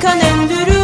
Çıkan öndürür